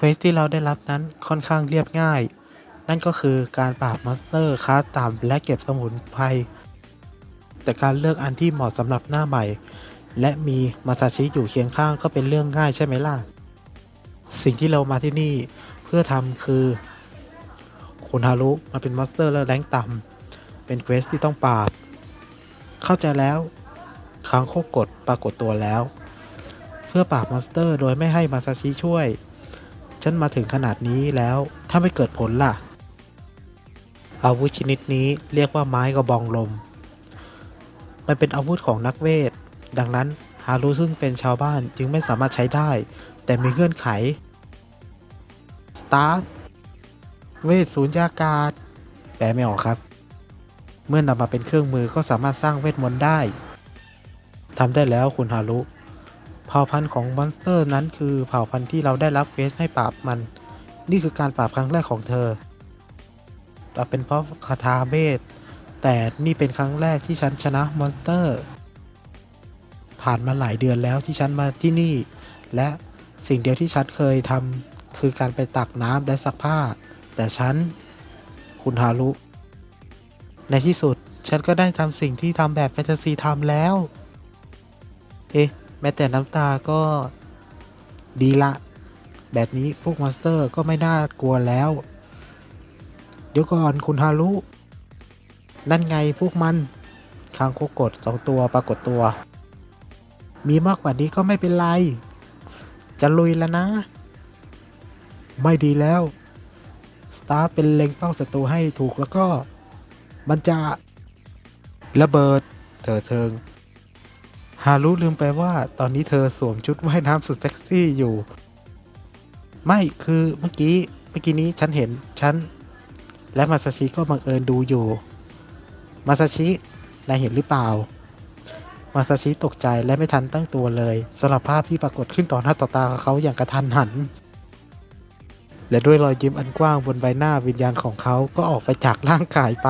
เควสที่เราได้รับนั้นค่อนข้างเรียบง่าย นั่นก็คือการปราบมอนสเตอร์คาสต่ำและเก็บสมุนไพรแต่การเลือกอันที่เหมาะสำหรับหน้าใหม่ และมีมาซาชิอยู่เคียงข้างก็เป็นเรื่องง่ายใช่ไหมล่ะ สิ่งที่เรามาที่นี่เพื่อทำคือคุณฮารุมาเป็นมอนสเตอร์และแรงต่ำเป็นเควสที่ต้องปราบ เข้าใจแล้วค้างโคกดปรากฏตัวแล้ว เพื่อปราบมอนสเตอร์โดยไม่ให้มาซาชิช่วย ฉันมาถึงขนาดนี้แล้ว ถ้าไม่เกิดผลล่ะ อาวุธชนิดนี้เรียกว่าไม้กระบองลม มันเป็นอาวุธของนักเวท ดังนั้นฮารุซึ่งเป็นชาวบ้านจึงไม่สามารถใช้ได้ แต่มีเงื่อนไข สตาร์เวทสูญญากาศ แปลไม่ออกครับ เมื่อนำมาเป็นเครื่องมือก็สามารถสร้างเวทมนต์ได้ทำได้แล้วคุณฮารุ เผ่าพันธุ์ของมอนสเตอร์นั้นคือเผ่าพันธุ์ที่เราได้รับเควสให้ปราบมัน นี่คือการปราบครั้งแรกของเธอแต่เป็นเพราะคาถาเมธแต่นี่เป็นครั้งแรกที่ฉันชนะมอนสเตอร์ ผ่านมาหลายเดือนแล้วที่ฉันมาที่นี่ และสิ่งเดียวที่ฉันเคยทำคือการไปตักน้ำและซักผ้า แต่ฉัน คุณฮารุ ในที่สุดฉันก็ได้ทำสิ่งที่ทำแบบแฟนตาซีทำแล้ว เอ๊ะ แม้แต่น้ำตาก็ดีละ แบบนี้พวกมอนสเตอร์ก็ไม่น่ากลัวแล้ว เดี๋ยวก่อนคุณฮารุ นั่นไงพวกมันคางโคกดสองตัวปรากฏตัว มีมากกว่านี้ก็ไม่เป็นไร จะลุยแล้วนะ ไม่ดีแล้ว สตาร์เป็นเล็งเป้าศัตรูให้ถูกแล้วก็ มันจะระเบิดเธอเทิง ฮารุลืมไปว่าตอนนี้เธอสวมชุดว่ายน้ำสุดเซ็กซี่อยู่ ไม่คือเมื่อกี้เมื่อกี้นี้ฉันเห็นฉัน และมาซาชิก็บังเอิญดูอยู่ มาซาชินายเห็นหรือเปล่า มาซาชิตกใจและไม่ทันตั้งตัวเลยสำหรับภาพที่ปรากฏขึ้นต่อหน้าต่อตาเขาอย่างกระทันหัน และด้วยรอยยิ้มอันกว้างบนใบหน้าวิญญาณของเขาก็ออกไปจากร่างกายไป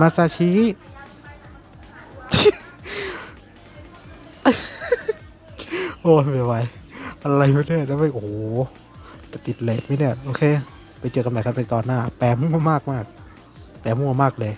มาซาชิ โอ้ยไม่ไหวอะไรไม่ได้แล้วไม่โอ้โหจะติดเลทไหมเนี่ย โอเค ไปเจอกันใหม่ครับในตอนหน้า แปรมั่วมากมากแปรมั่วมากเลย